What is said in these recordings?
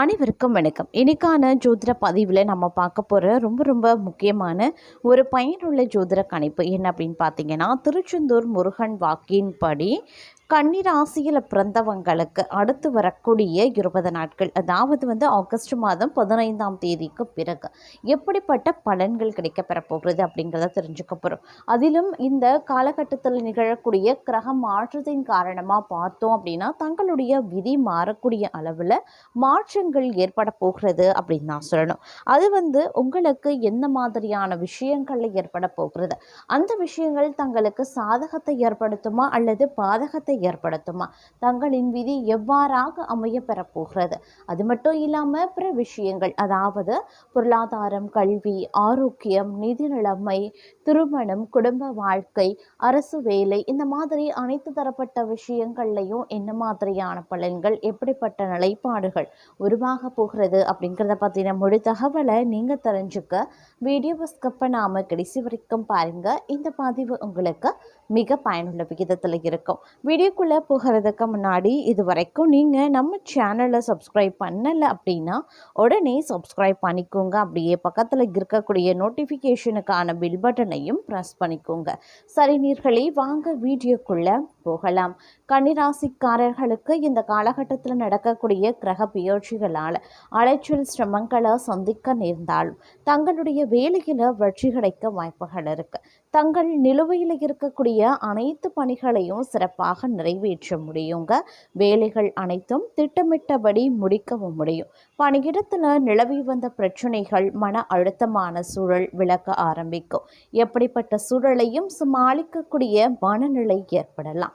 அனைவருக்கும் வணக்கம். இன்றைக்கான ஜோதிட பதிவில் நம்ம பார்க்க போகிற ரொம்ப ரொம்ப முக்கியமான ஒரு பயனுள்ள ஜோதிட கணிப்பு என்ன அப்படின்னு பார்த்தீங்கன்னா திருச்செந்தூர் முருகன் வாக்கின்படி கன்னிராசியில் பிறந்தவங்களுக்கு அடுத்து வரக்கூடிய இருபது நாட்கள் அதாவது வந்து ஆகஸ்ட் மாதம் பதினைந்தாம் தேதிக்கு பிறகு எப்படிப்பட்ட பலன்கள் கிடைக்கப்பெற போகிறது அப்படிங்கிறத தெரிஞ்சுக்க போகிறோம் அதிலும் இந்த காலகட்டத்தில் நிகழக்கூடிய கிரக மாற்றத்தின் காரணமாக பார்த்தோம் அப்படின்னா தங்களுடைய விதி மாறக்கூடிய அளவில் மாற்றங்கள் ஏற்பட போகிறது அப்படின்னு நான் சொல்லணும். அது வந்து உங்களுக்கு எந்த மாதிரியான விஷயங்களில் ஏற்பட போகிறது? அந்த விஷயங்கள் தங்களுக்கு சாதகத்தை ஏற்படுத்துமா அல்லது பாதகத்தை ஏற்படுத்துமா? தங்களின் விதி எவ்வாறாக அமைய பெறப்போகிறது அது மட்டும் இல்லாமல் பிற விஷயங்கள் அதாவது பொருளாதாரம் கல்வி ஆரோக்கியம் நிதி நிலைமை திருமணம் குடும்ப வாழ்க்கை அரசு வேலை இந்த மாதிரி அனைத்து தரப்பட்ட விஷயங்கள்லையும் என்ன மாதிரியான பலன்கள் எப்படிப்பட்ட நிலைப்பாடுகள் உருவாக போகிறது அப்படிங்கிறத பற்றின முழு தகவலை நீங்கள் தெரிஞ்சுக்க வீடியோவை ஸ்கிப் பண்ணாமல் கடைசி வரைக்கும் பாருங்கள் இந்த பதிவு உங்களுக்கு மிக பயனுள்ள விகிதத்தில் இருக்கும். வீடியோக்குள்ளே போகிறதுக்கு முன்னாடி இது வரைக்கும் நீங்கள் நம்ம சேனலை சப்ஸ்கிரைப் பண்ணலை அப்படின்னா உடனே சப்ஸ்கிரைப் பண்ணிக்கோங்க. அப்படியே பக்கத்தில் இருக்கக்கூடிய நோட்டிஃபிகேஷனுக்கான பில் பட்டனையும் ப்ரெஸ் பண்ணிக்கோங்க. சரி நீர்களே வாங்க வீடியோக்குள்ளே போகலாம். கன்னிராசிக்காரர்களுக்கு இந்த காலகட்டத்தில் நடக்கக்கூடிய கிரக பெயர்ச்சிகளால் அலைச்சல் சிரமங்களை சந்திக்க நேர்ந்தாலும் தங்களுடைய வேலையில் வெற்றி கிடைக்க வாய்ப்புகள் இருக்கு. தங்கள் நிலுவையில் இருக்கக்கூடிய அனைத்து பணிகளையும் சிறப்பாக நிறைவேற்ற முடியுங்க. வேலைகள் அனைத்தும் திட்டமிட்டபடி முடிக்கவும் முடியும். பணியிடத்தில் நிலவி வந்த பிரச்சனைகள் மன அழுத்தமான சூழல் விளக்க ஆரம்பிக்கும். எப்படிப்பட்ட சூழலையும் சமாளிக்கக்கூடிய மனநிலை ஏற்படலாம்.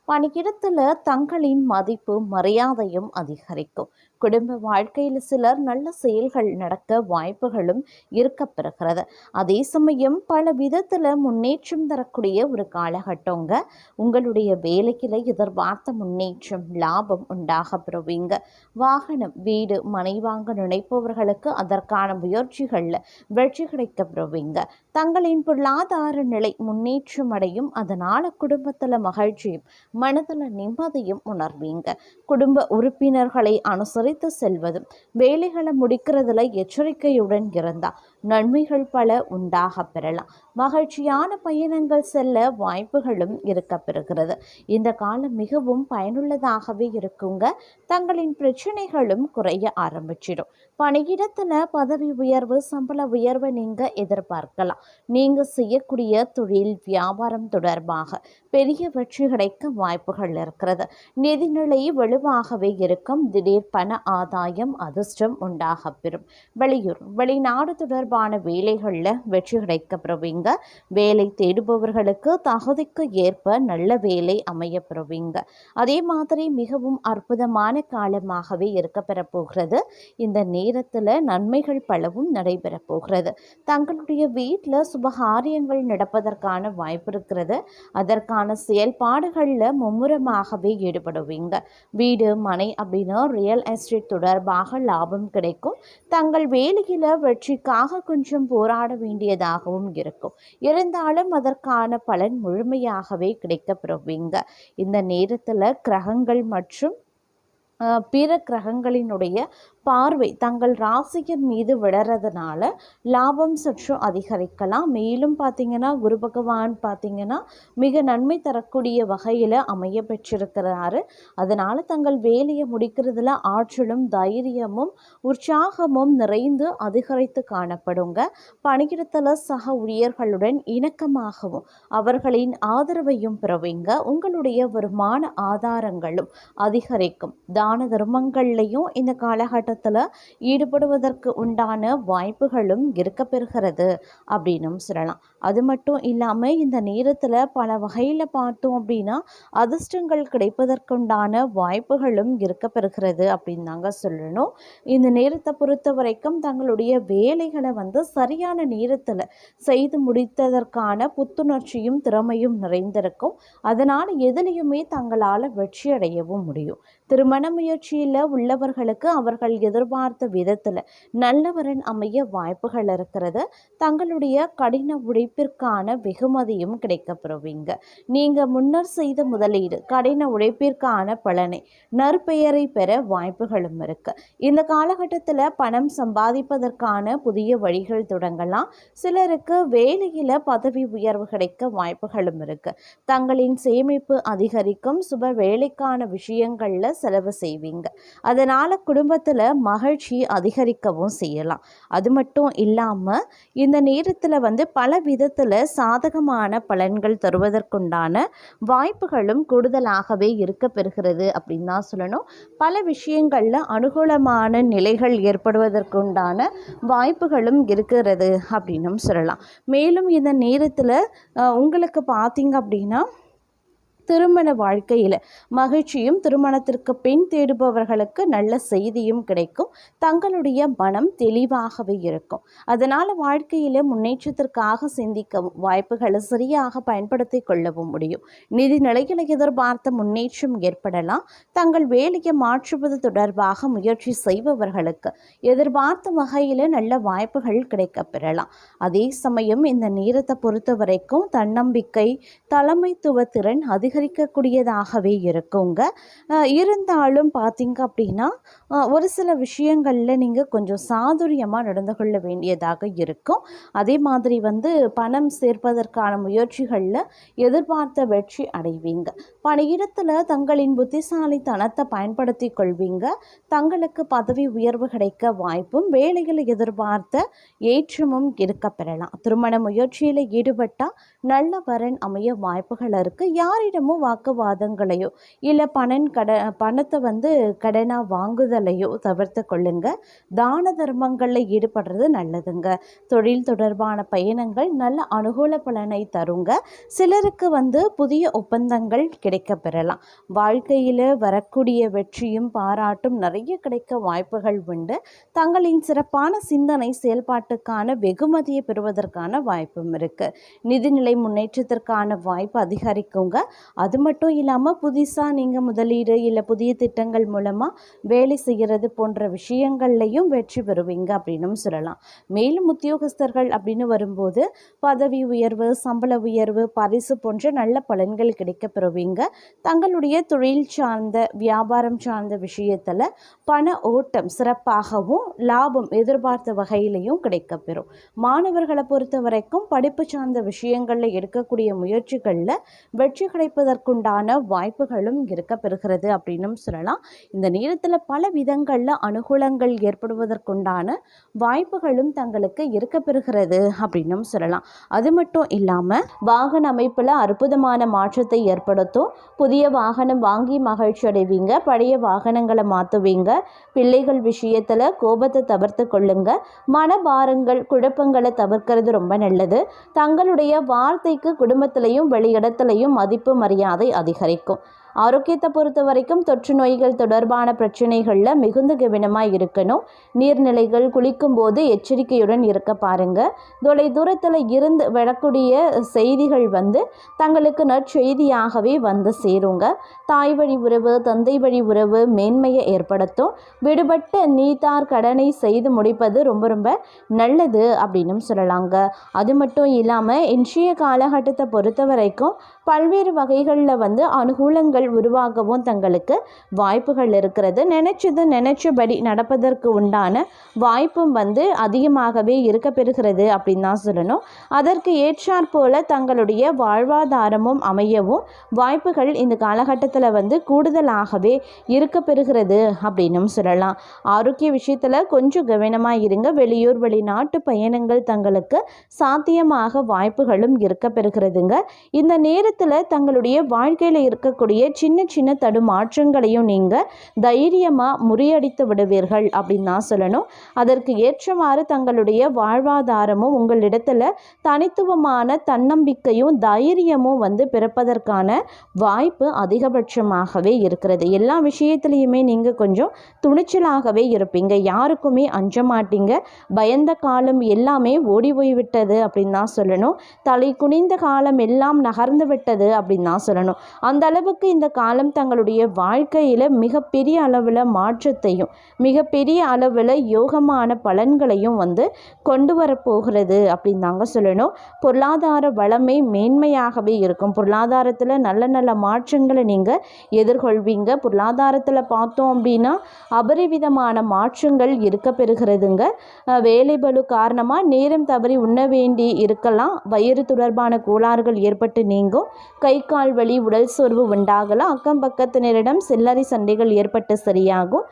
பணியிடத்தில் தங்களின் மதிப்பு மரியாதையும் அதிகரிக்கும். குடும்ப வாழ்க்கையில் சிலர் நல்ல செயல்கள் நடக்க வாய்ப்புகளும் இருக்க பெறுகிறது. அதே சமயம் பல விதத்தில் முன்னேற்றம் தரக்கூடிய ஒரு காலகட்டங்க. உங்களுடைய வேலையில் எதிர்பார்த்த முன்னேற்றம் லாபம் உண்டாக பெறுவீங்க. வாகனம் வீடு மனை வாங்க நினைப்பவர்களுக்கு அதற்கான முயற்சிகளில் வெற்றி கிடைக்க பெறுவீங்க. தங்களின் பொருளாதார நிலை முன்னேற்றம் அடையும். அதனால் குடும்பத்தில் மகிழ்ச்சியும் மனதில் நிம்மதியும் உணர்வீங்க. குடும்ப உறுப்பினர்களை அனுசரித்து செல்வதும் வேலைகளை முடிக்கிறதுல எச்சரிக்கையுடன் இருந்தால் நன்மைகள் பல உண்டாக பெறலாம். மகிழ்ச்சியான பயணங்கள் செல்ல வாய்ப்புகளும் இருக்க பெறுகிறது. இந்த காலம் மிகவும் பயனுள்ளதாகவே இருக்குங்க. தங்களின் பிரச்சனைகளும் குறைய ஆரம்பிச்சிடும். பணியிடத்தில் பதவி உயர்வு சம்பள உயர்வை நீங்கள் எதிர்பார்க்கலாம். நீங்கள் செய்யக்கூடிய தொழில் வியாபாரம் தொடர்பாக பெரிய வெற்றி கிடைக்க வாய்ப்புகள் இருக்கிறது. நிதிநிலை வலுவாகவே இருக்கும். திடீர் பண ஆதாயம் அதிர்ஷ்டம் உண்டாக பெறும். வெளியூர் வெளிநாடு தொடர்பான வேலைகளில் வெற்றி கிடைக்க பெறுவீங்க வேலை தேடுபவர்களுக்கு தகுதிக்கு ஏற்ப நல்ல வேலை அமைய பெறுவீங்க அதே மாதிரி மிகவும் அற்புதமான காலமாகவே இருக்க பெறப்போகிறது இந்த நேரத்தில் நன்மைகள் பலவும் நடைபெறப் போகிறது தங்களுடைய வீட்டில் சுபகாரியங்கள் நடப்பதற்கான வாய்ப்பு இருக்கிறது. அதற்கான செயல்பாடுகளில் மும்முரமாகவே ஈடுபடுவீங்க. வீடு மனை அப்படின்னா ரியல் எஸ்டேட் தொடர்பாக லாபம் கிடைக்கும். தங்கள் வேலையில் வெற்றிக்காக கொஞ்சம் போராட வேண்டியதாகவும் இருக்கும். இருந்தாலும் அதற்கான பலன் முழுமையாகவே கிடைக்கப்பெறுவீங்க. இந்த நேரத்தில் கிரகங்கள் மற்றும் பிற கிரகங்களினுடைய பார்வை தங்கள் ராசியின் மீது விழறதுனால லாபம் சற்று அதிகரிக்கலாம். மேலும் பார்த்தீங்கன்னா குரு பகவான் பார்த்தீங்கன்னா மிக நன்மை தரக்கூடிய வகையில் அமைய பெற்றிருக்கிறாரு. அதனால் தங்கள் வேலையை முடிக்கிறதுல ஆற்றலும் தைரியமும் உற்சாகமும் நிறைந்து அதிகரித்து காணப்படுங்க. பணியிடத்தில் சக ஊழியர்களுடன் இணக்கமாகவும் அவர்களின் ஆதரவையும் பெறுவீங்க. உங்களுடைய வருமான ஆதாரங்களும் அதிகரிக்கும். தான தர்மங்கள்லையும் இந்த காலகட்டத்தில் ஈடுபடுவதற்கு உண்டான வாய்ப்புகளும் இருக்க பெறுகிறது அப்படின்னும் சொல்லலாம். அது மட்டும் இல்லாமல் இந்த நேரத்தில் பல வகையில் பார்த்தோம் அப்படின்னா அதிர்ஷ்டங்கள் கிடைப்பதற்குண்டான வாய்ப்புகளும் இருக்க பெறுகிறது அப்படின்னு தாங்க சொல்லணும். இந்த நேரத்தை பொறுத்த வரைக்கும் தங்களுடைய வேலைகளை வந்து சரியான நேரத்தில் செய்து முடித்ததற்கான புத்துணர்ச்சியும் திறமையும் நிறைந்திருக்கும். அதனால் எதிலையுமே தங்களால் வெற்றி அடையவும் முடியும். திருமண முயற்சியில் உள்ளவர்களுக்கு அவர்கள் எதிர்பார்த்த விதத்தில் நல்லவரன் அமைய வாய்ப்புகள் இருக்கிறது. தங்களுடைய கடின உழைப்பிற்கான வெகுமதியும் கிடைக்கப்பெறுவீங்க. நீங்கள் முன்னர் செய்த முதலீடு கடின உழைப்பிற்கான பலனை நற்பெயரை பெற வாய்ப்புகளும் இருக்கு. இந்த காலகட்டத்தில் பணம் சம்பாதிப்பதற்கான புதிய வழிகள் தொடங்கலாம். சிலருக்கு வேலையில் பதவி உயர்வு கிடைக்க வாய்ப்புகளும் இருக்கு. தங்களின் சேமிப்பு அதிகரிக்கும் சுப வேலைக்கான விஷயங்களில் செலவு செய்வீங்க. அதனால் குடும்பத்தில் மகிழ்ச்சி அதிகரிக்கவும் செய்யலாம். அது மட்டும் இல்லாமல் இந்த நேரத்தில் வந்து பல விதத்தில் சாதகமான பலன்கள் தருவதற்குண்டான வாய்ப்புகளும் கூடுதலாகவே இருக்க பெறுகிறது அப்படின்னு தான் சொல்லணும். பல விஷயங்களில் அனுகூலமான நிலைகள் ஏற்படுவதற்குண்டான வாய்ப்புகளும் இருக்கிறது அப்படின்னும் சொல்லலாம். மேலும் இந்த நேரத்தில் உங்களுக்கு பார்த்தீங்க அப்படின்னா திருமண வாழ்க்கையில் மகிழ்ச்சியும் திருமணத்திற்கு பெண் தேடுபவர்களுக்கு நல்ல செய்தியும் கிடைக்கும். தங்களுடைய மனம் தெளிவாகவே இருக்கும். அதனால் வாழ்க்கையில் முன்னேற்றத்திற்காக சிந்திக்கவும் வாய்ப்புகளை சரியாக பயன்படுத்தி கொள்ளவும் முடியும். நிதி நிலைகளை எதிர்பார்த்த முன்னேற்றம் ஏற்படலாம். தங்கள் வேலையை மாற்றுவது தொடர்பாக முயற்சி செய்பவர்களுக்கு எதிர்பார்த்த வகையில் நல்ல வாய்ப்புகள் கிடைக்கப் பெறலாம். அதே சமயம் இந்த நேரத்தை பொறுத்த வரைக்கும் தன்னம்பிக்கை தலைமைத்துவ திறன் அதிகரிக்கக்கூடியதாகவே இருக்குங்க. இருந்தாலும் பார்த்தீங்க அப்படின்னா ஒரு சில விஷயங்களில் நீங்கள் கொஞ்சம் சாதுரியமாக நடந்து கொள்ள வேண்டியதாக இருக்கும். அதே மாதிரி வந்து பணம் சேர்ப்பதற்கான முயற்சிகளில் எதிர்பார்த்த வெற்றி அடைவீங்க. பணியிடத்தில் தங்களின் புத்திசாலித்தனத்தை பயன்படுத்தி கொள்வீங்க. தங்களுக்கு பதவி உயர்வு கிடைக்க வாய்ப்பும் வேலையில் எதிர்பார்த்த ஏற்றமும் இருக்க பெறலாம். திருமண முயற்சியில் ஈடுபட்டால் நல்ல வரன் அமைய வாய்ப்புகள் இருக்குது யாரிடமும் வாக்குவாதங்களையோ இல்லை பணம் கட பணத்தை வந்து கடனாக வாங்குதலையோ தவிர்த்து கொள்ளுங்க. தான தர்மங்களில் ஈடுபடுறது நல்லதுங்க. தொழில் தொடர்பான பயணங்கள் நல்ல அனுகூல பலனை தருங்க. சிலருக்கு வந்து புதிய ஒப்பந்தங்கள் கிடைக்க பெறலாம் வாழ்க்கையில் வரக்கூடிய வெற்றியும் பாராட்டும் நிறைய கிடைக்க வாய்ப்புகள் உண்டு. தங்களின் சிறப்பான சிந்தனை செயல்பாட்டுக்கான வெகுமதியை பெறுவதற்கான வாய்ப்பும் இருக்குது நிதிநிலை முன்னேற்றத்திற்கான வாய்ப்பு அதிகரிக்குங்க. அது மட்டும் இல்லாமல் புதுசாக நீங்கள் முதலீடு இல்லை புதிய திட்டங்கள் மூலமாக வேலை செய்கிறது போன்ற விஷயங்கள்லையும் வெற்றி பெறுவீங்க அப்படின்னும் சொல்லலாம். மேலும் உத்தியோகஸ்தர்கள் அப்படின்னு வரும்போது பதவி உயர்வு சம்பள உயர்வு பரிசு போன்ற நல்ல பலன்கள் கிடைக்க பெறுவீங்க. தங்களுடைய தொழில் சார்ந்த வியாபாரம் சார்ந்த விஷயத்தில் பண ஓட்டம் சிறப்பாகவும் லாபம் எதிர்பார்த்த வகையிலையும் கிடைக்கப்பெறும் மாணவர்களை பொறுத்த வரைக்கும் படிப்பு சார்ந்த விஷயங்களில் எடுக்கக்கூடிய முயற்சிகளில் வெற்றி கிடைப்பதற்குண்டான வாய்ப்புகளும் இருக்க பெறுகிறது அப்படின்னும் சொல்லலாம். இந்த நேரத்தில் பல விதங்களில் அனுகூலங்கள் ஏற்படுவதற்குண்டான வாய்ப்புகளும் தங்களுக்கு இருக்க பெறுகிறது அப்படின்னும் சொல்லலாம். அது மட்டும் இல்லாமல் வாகன அமைப்பில் அற்புதமான மாற்றத்தை ஏற்படுத்தும். புதிய வாகனம் வாங்கி மகிழ்ச்சி அடைவீங்க. பழைய வாகனங்களை மாற்றுவீங்க பிள்ளைகள் விஷயத்தில் கோபத்தை தவிர்த்து கொள்ளுங்க. மனபாரங்கள் குழப்பங்களை தவிர்க்கிறது ரொம்ப நல்லது. தங்களுடைய வார்த்தைக்கு குடும்பத்திலையும் வெளியிடத்திலையும் மதிப்பு மரியாதை அதிகரிக்கும். ஆரோக்கியத்தை பொறுத்த வரைக்கும் தொற்று நோய்கள் தொடர்பான பிரச்சனைகளில் மிகுந்த கவனமாக இருக்கணும். நீர்நிலைகள் குளிக்கும் போது எச்சரிக்கையுடன் இருக்க பாருங்கள் தொலை தூரத்தில் இருந்து வரக்கூடிய செய்திகள் வந்து தங்களுக்கு நற்செய்தியாகவே வந்து சேருங்க. தாய் வழி உறவு தந்தை வழி உறவு மேன்மையை ஏற்படுத்தும். விடுபட்டு நீத்தார் கடனை செய்து முடிப்பது ரொம்ப ரொம்ப நல்லது அப்படின்னும் சொல்லலாங்க. அது மட்டும் இல்லாமல் இன்றைய காலகட்டத்தை பொறுத்த வரைக்கும் பல்வேறு வகைகளில் வந்து அனுகூலங்கள் உருவாகவும் தங்களுக்கு வாய்ப்புகள் இருக்கிறது. நினைச்சது நினைச்சபடி நடப்பதற்கு உண்டான வாய்ப்பும் வந்து அதிகமாகவே இருக்க பெறுகிறது அப்படின்னு தான் சொல்லணும். அதற்கு ஏற்றாற் போல தங்களுடைய வாழ்வாதாரமும் அமையவும் வாய்ப்புகள் இந்த காலகட்டத்தில் வந்து கூடுதலாகவே இருக்க பெறுகிறது அப்படின்னும் சொல்லலாம். ஆரோக்கிய விஷயத்தில் கொஞ்சம் கவனமாக இருங்க. வெளியூர் வெளிநாட்டு பயணங்கள் தங்களுக்கு சாத்தியமாக வாய்ப்புகளும் இருக்க பெறுகிறதுங்க. இந்த நேரத்தில் தங்களுடைய வாழ்க்கையில் இருக்கக்கூடிய சின்ன சின்ன தடுமாற்றங்களையும் நீங்கள் தைரியமாக முறியடித்து விடுவீர்கள் அப்படின்னு தான் சொல்லணும். அதற்கு ஏற்றவாறு தங்களுடைய வாழ்வாதாரமும் உங்களிடத்தில் தனித்துவமான தன்னம்பிக்கையும் தைரியமும் வந்து பிறப்பதற்கான வாய்ப்பு அதிகபட்சமாகவே இருக்கிறது. எல்லா விஷயத்துலையுமே நீங்கள் கொஞ்சம் துணிச்சலாகவே இருப்பீங்க. யாருக்குமே அஞ்ச மாட்டீங்க. பயந்த காலம் எல்லாமே ஓடி போய்விட்டது அப்படின்னு தான் சொல்லணும். தலை குனிந்த காலம் எல்லாம் நகர்ந்து விட்டது அப்படின்னு தான் சொல்லணும். அந்த அளவுக்கு இந்த காலம் தங்களுடைய வாழ்க்கையில் மிகப்பெரிய அளவில் மாற்றத்தையும் மிகப்பெரிய அளவில் யோகமான பலன்களையும் வந்து கொண்டு வரப்போகிறது அப்படின்னு தாங்க சொல்லணும். பொருளாதார வளமை மேன்மையாகவே இருக்கும். பொருளாதாரத்தில் நல்ல நல்ல மாற்றங்களை நீங்கள் எதிர்கொள்வீங்க. பொருளாதாரத்தில் பார்த்தோம் அப்படின்னா அபரிவிதமான மாற்றங்கள் இருக்க பெறுகிறதுங்க வேலை வேலைபளு காரணமாக நேரம் தவறி உண்ண வேண்டி இருக்கலாம். வயிறு தொடர்பான கோளாறுகள் ஏற்பட்டு நீங்கும். கை கால் வலி உடல் சோர்வு உண்டாகலாம் அக்கம் பக்கத்தினரிடம் சில்லறை சண்டைகள் ஏற்பட்டு சரியாகும்.